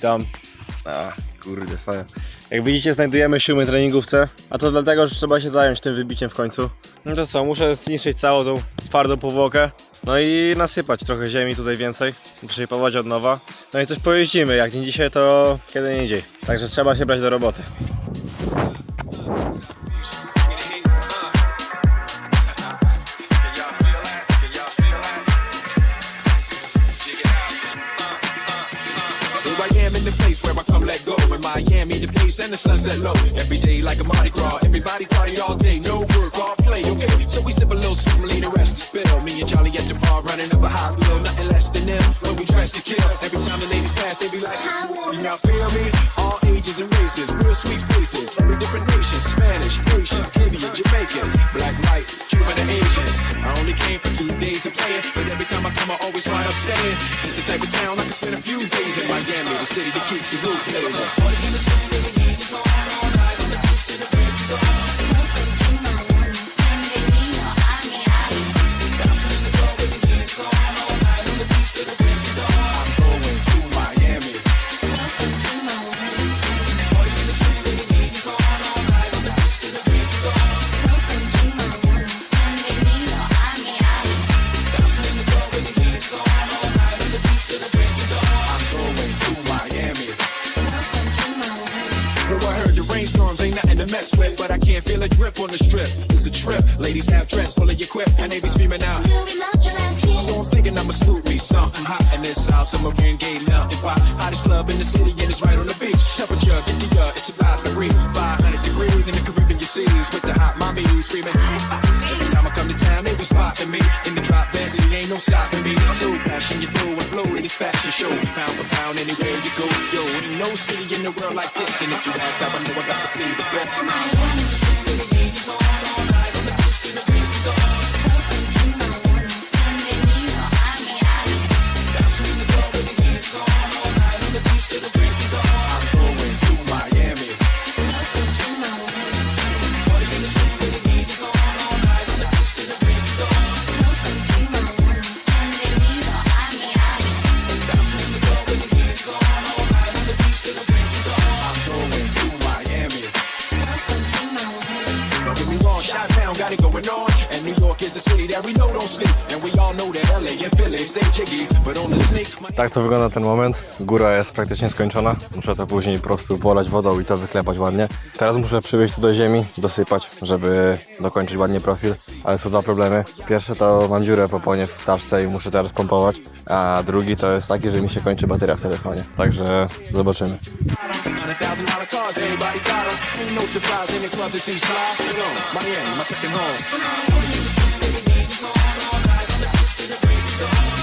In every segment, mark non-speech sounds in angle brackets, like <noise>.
Witam. A, kurde, fajnie. Jak widzicie, znajdujemy siódmy treningówce, a to dlatego, że trzeba się zająć tym wybiciem w końcu. No to co, muszę zniszczyć całą tą twardą powłokę. No i nasypać trochę ziemi tutaj więcej, przyjpować od nowa. No i coś pojeździmy, jak nie dzisiaj, to kiedy indziej. Także trzeba się brać do roboty. The pace and the sunset low. Every day like a Mardi Gras. Everybody party all day, no work, all play, okay? So we sip a little something, leave the rest to spill. Me and Charlie at the bar running up a high bill, nothing less than them. When we dress to kill, every time the ladies pass, they be like, you now feel me? All ages and races, real sweet faces, every different nation. Spanish, Haitian, Caribbean, Jamaican, black, white, Cuban, and Asian. I only came for two days of playing, but every time I come, I always wind up staying. It's the type of town I can spend a few days in Miami, the city that keeps the roof blazing. On the strip. It's a trip. Ladies have dress full of your quip, and they be screaming out. So I'm thinking I'ma scoop me something hot in this house. I'm a Marine Gay melting pot. Hottest club in the city, and it's right on the beach. Temperature 50 uh, it's about three, 500 degrees in the Caribbean seas with the hot mommy screaming. Every time I come to town, they be spotting me in the drop Bentley, ain't no stopping me. So passion, you know, and flow in this fashion show. Pound for pound, anywhere you go, yo, ain't no city in the world like this. And if you ask I know, I got to plead the fifth. And New York is the city that we know don't sleep. And we Tak to wygląda ten moment. Góra jest praktycznie skończona. Muszę to później po prostu polać wodą i to wyklepać ładnie. Teraz muszę przywieźć tu do ziemi, dosypać, żeby dokończyć ładnie profil. Ale są dwa problemy. Pierwszy to mam dziurę w oponie w taszce i muszę teraz pompować. A drugi to jest taki, że mi się kończy bateria w telefonie. Także zobaczymy. Ain't no surprise in the club to see Miami, my second home. the break of dawn.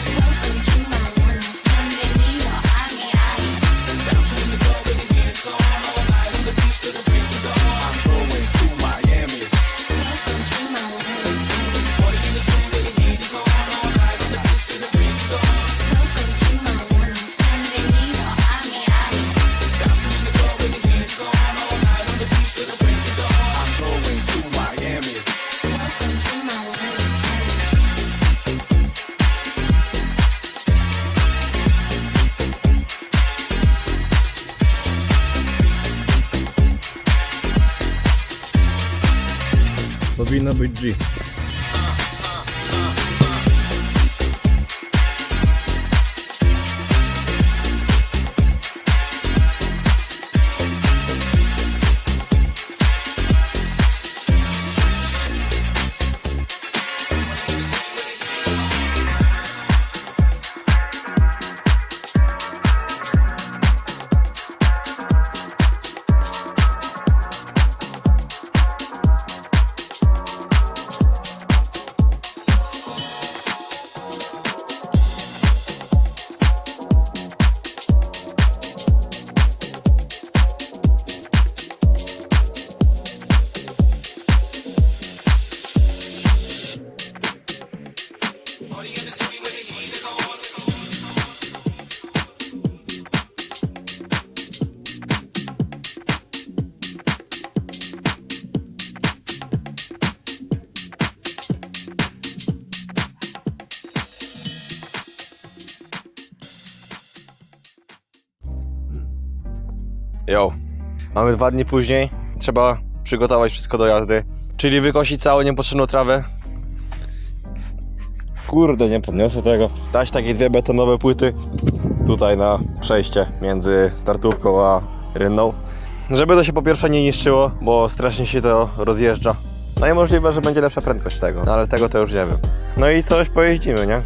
Number 3 Jo. Mamy dwa dni później. Trzeba przygotować wszystko do jazdy. Czyli wykosić całą niepotrzebną trawę. Kurde, nie podniosę tego. Dać takie dwie betonowe płyty tutaj na przejście między startówką a rynną. Żeby to się po pierwsze nie niszczyło, bo strasznie się to rozjeżdża. No i możliwe, że będzie lepsza prędkość tego, no ale tego to już nie wiem. No i coś pojeździmy, nie?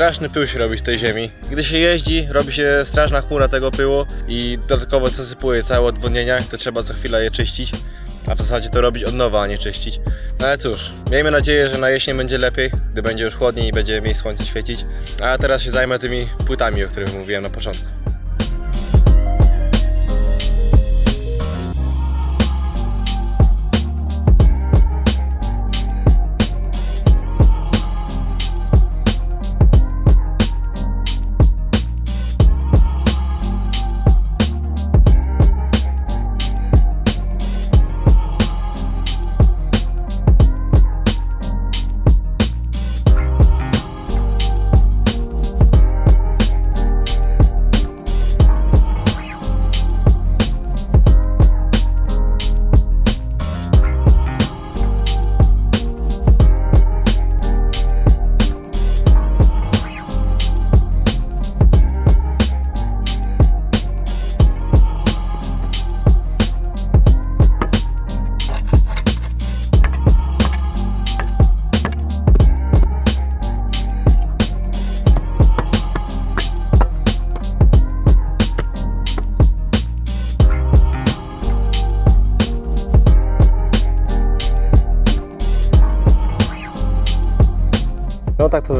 Straszny pył się robi z tej ziemi. Gdy się jeździ, robi się straszna chmura tego pyłu i dodatkowo zasypuje całe odwodnienia, to trzeba co chwilę je czyścić. A w zasadzie to robić od nowa, a nie czyścić. No ale cóż, miejmy nadzieję, że na jesień będzie lepiej, gdy będzie już chłodniej i będzie mniej słońce świecić. A teraz się zajmę tymi płytami, o których mówiłem na początku.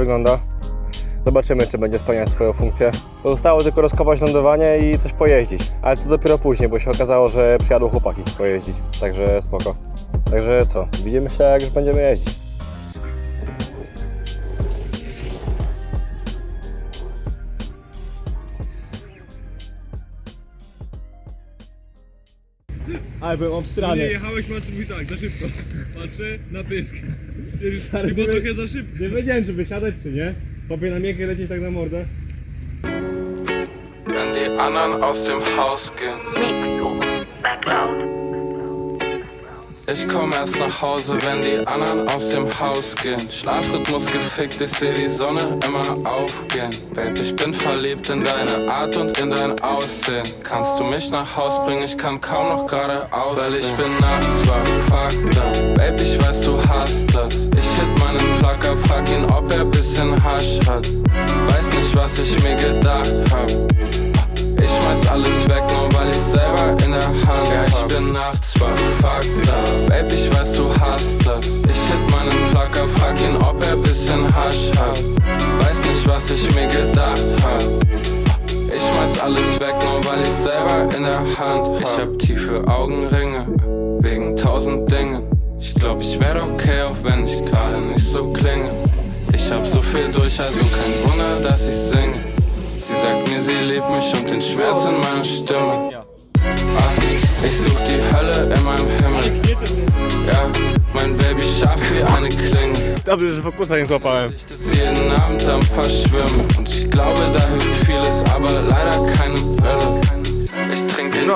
Wygląda. Zobaczymy, czy będzie spełniać swoją funkcję. Pozostało tylko rozkopać lądowanie i coś pojeździć. Ale to dopiero później, bo się okazało, że przyjadą chłopaki pojeździć. Także spoko. Także co, widzimy się jak już będziemy jeździć. Ale byłem Nie, obstrany. jechałeś masz mój tak, za szybko. Patrzę na pysk. Stary, nie- trochę za szybko. Nie wiedziałem, czy wysiadać, czy nie. Popie na miękkie lecieć tak na mordę. Wenn die anderen aus dem Haus gehen. Mixo. Background. Ich komm erst nach Hause, wenn die anderen aus dem Haus gehen. Schlafrhythmus gefickt, ich seh die Sonne immer aufgehen. Babe, ich bin verliebt in deine Art und in dein Aussehen. Kannst du mich nach Haus bringen? Ich kann kaum noch geradeaus. Weil ich bin nachts wach, Hand Ich hab tiefe Augenringe, wegen tausend Dingen Ich glaub, ich werd okay, auch wenn ich gerade nicht so klinge Ich hab so viel durch, also kein Wunder, dass ich singe Sie sagt mir, sie liebt mich und den Schmerz in meiner Stimme. Ach, ich such die Hölle in meinem Himmel. Ja, mein Baby scharf wie eine Klinge. Dobrze, że fokusa nie złapałem. Jeden Abend am Verschwimmen. Und ich glaube, da hilft vieles,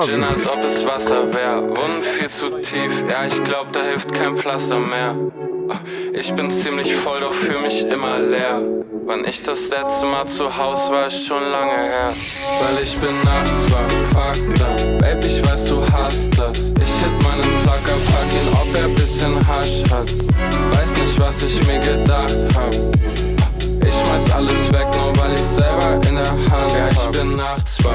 Menschen, als ob es Wasser wäre. Wunden viel zu tief, ja, ich glaub, da hilft kein Pflaster mehr. Ich bin ziemlich voll, doch fühl mich immer leer. Wann ich das letzte Mal zu Haus war, ist schon lange her. Weil ich bin nachts wach, fuck da. Babe, ich weiß, du hast das. Ich hit meinen Placker, frag ihn, ob er bisschen Hasch hat. Weiß nicht, was ich mir gedacht hab. Ich schmeiß alles weg, nur weil ich selber in der Hand hab. Ja, ich bin nachts wach.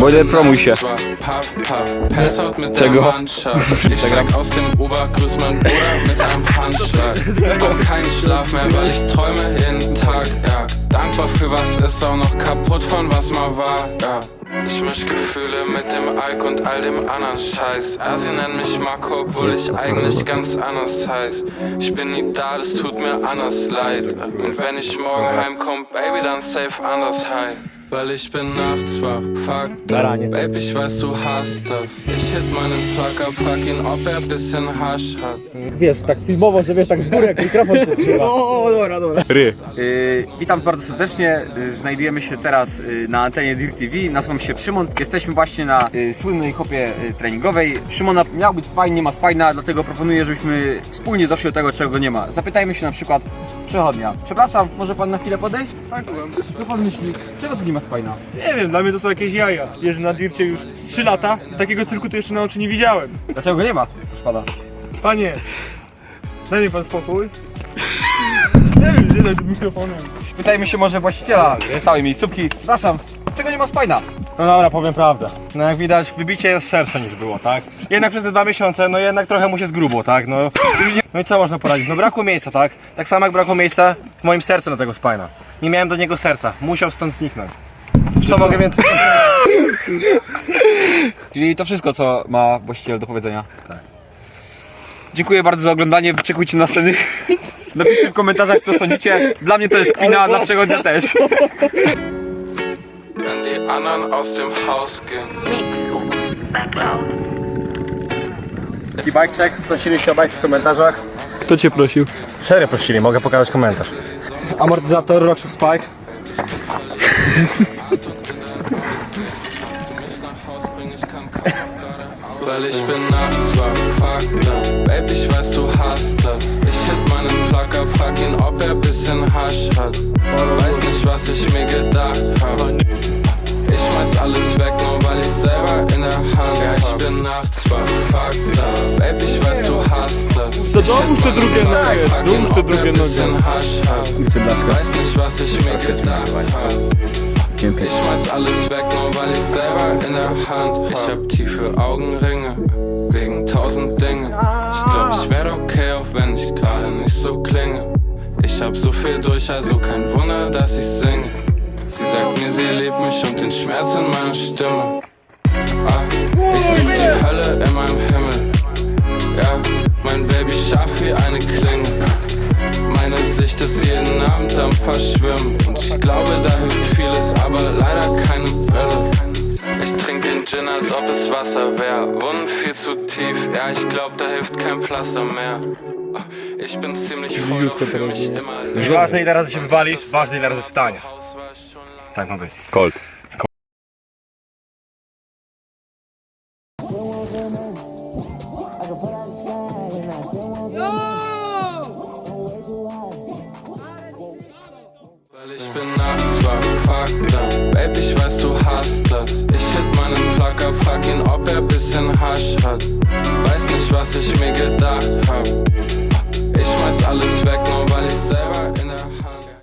Bin promuj się. Puff, puff, Pass out mit Czego? der Mannschaft Ich steig aus dem Uber, grüß mein Bruder mit einem Handschlag Auch kein Schlaf mehr, weil ich träume jeden Tag, ja Dankbar für was ist, auch noch kaputt von was mal war, ja ich misch Gefühle mit dem Alk und all dem anderen Scheiß. Ja, sie nennen mich Marco, obwohl ich eigentlich ganz anders heiß. Ich bin nie da, das tut mir anders leid. Und wenn ich morgen heimkomm, Baby, dann safe anders high. Weil ich bin nachts wach, fuck da. Baby, ich weiß, du hast das. Ich hit meinen Placker, frag ihn, ob er bisschen Hasch hat. Wiesz, tak filmowo, że wiesz, tak z góry jak mikrofon się trzyma. <laughs> O, o, dobra, dobra. Ry. Yy, witam bardzo serdecznie. Yy, Znajdujemy się teraz yy, na antenie DIR TV. Nazywam się Szymon. Jesteśmy właśnie na yy, słynnej hopie yy, treningowej. Szymona miał być spajn, nie ma spajna, dlatego proponuję, żebyśmy wspólnie doszli do tego, czego nie ma. Zapytajmy się na przykład przechodnia. Przepraszam, może pan na chwilę podejść? Tak, Co pan myśli? Czego tu nie ma spajna? Nie wiem, dla mnie to są jakieś jaja. Jeżdżę na dircie już z 3 lata. Takiego cyrku to jeszcze na oczy nie widziałem. Dlaczego go nie ma? Proszę pana. Panie, daj mi pan spokój. Nie wiem, tyle z mikrofonem. Spytajmy się może właściciela całej miejscówki. Przepraszam, czego nie ma spajna? No dobra, powiem prawdę. No jak widać, wybicie jest szersze niż było, tak? Jednak przez te dwa miesiące, no jednak trochę mu się zgrubło, tak? No, no i co można poradzić? No brakło miejsca, tak? Tak samo jak brakło miejsca w moim sercu na tego spajna. Nie miałem do niego serca. Musiał stąd zniknąć. Co mogę więcej? Czyli to wszystko, co ma właściciel do powiedzenia. Tak. Dziękuję bardzo za oglądanie. Wyczekujcie na sceny. Napiszcie w komentarzach, co sądzicie. Dla mnie to jest kwina, dla przechodnia też. Anderen aus dem Haus gehen. Mixu. I bike check, prosiliście o bike w komentarzach. Kto cię prosił? Serio prosili, mogę pokazać komentarz. Amortyzator Rockshox Spike. Weil ich bin nachts wach, fuck Babe, ich weiß, du hast das Ich hit meinen frag ihn, ob er bisschen Hasch hat Weiß nicht, was ich mir gedacht hab Ich schmeiß alles weg, nur weil ich selber in der Hand Ja, ich bin nachts wach, fuck da Babe, ich weiß, du hast das. Co, dołóż tę drugie nogę, ob er drugie nogę. bisschen Hasch hat. Weiß nicht, was ich mir gedacht hab. Ich schmeiß alles weg, nur weil ich selber in der Hand Ich hab tiefe Augenringe, wegen tausend Dinge. Ich glaub, ich werd okay, auch wenn ich gerade nicht so klinge. Ich hab so viel durch, also kein Wunder, dass ich singe Sie sagt mir, sie liebt mich und den Schmerz in meiner Stimme. Ah, Ich such die Hölle in meinem Himmel. Ja, mein Baby scharf wie eine Klinge. Meine Sicht ist jeden Abend am Verschwimmen. Und ich glaube, da hilft vieles, aber leider keine Brille. Ich trink den Gin, als ob es Wasser wär. Wunden viel zu tief, ja ich glaub, da hilft kein Pflaster mehr. Ich bin ziemlich voll, fühl mich immer leer. Ważne ile razy się wywalisz, ważne ile razy wstanie. Bleib mal. Gold. Ich bin nachts wach, fuck that Babe, ich weiß, du hast das Ich hit meinen Plugger, fuck ihn, ob er bisschen Hasch hat Weiß nicht, was ich mir gedacht hab Ich schmeiß alles weg, nur weil ich selber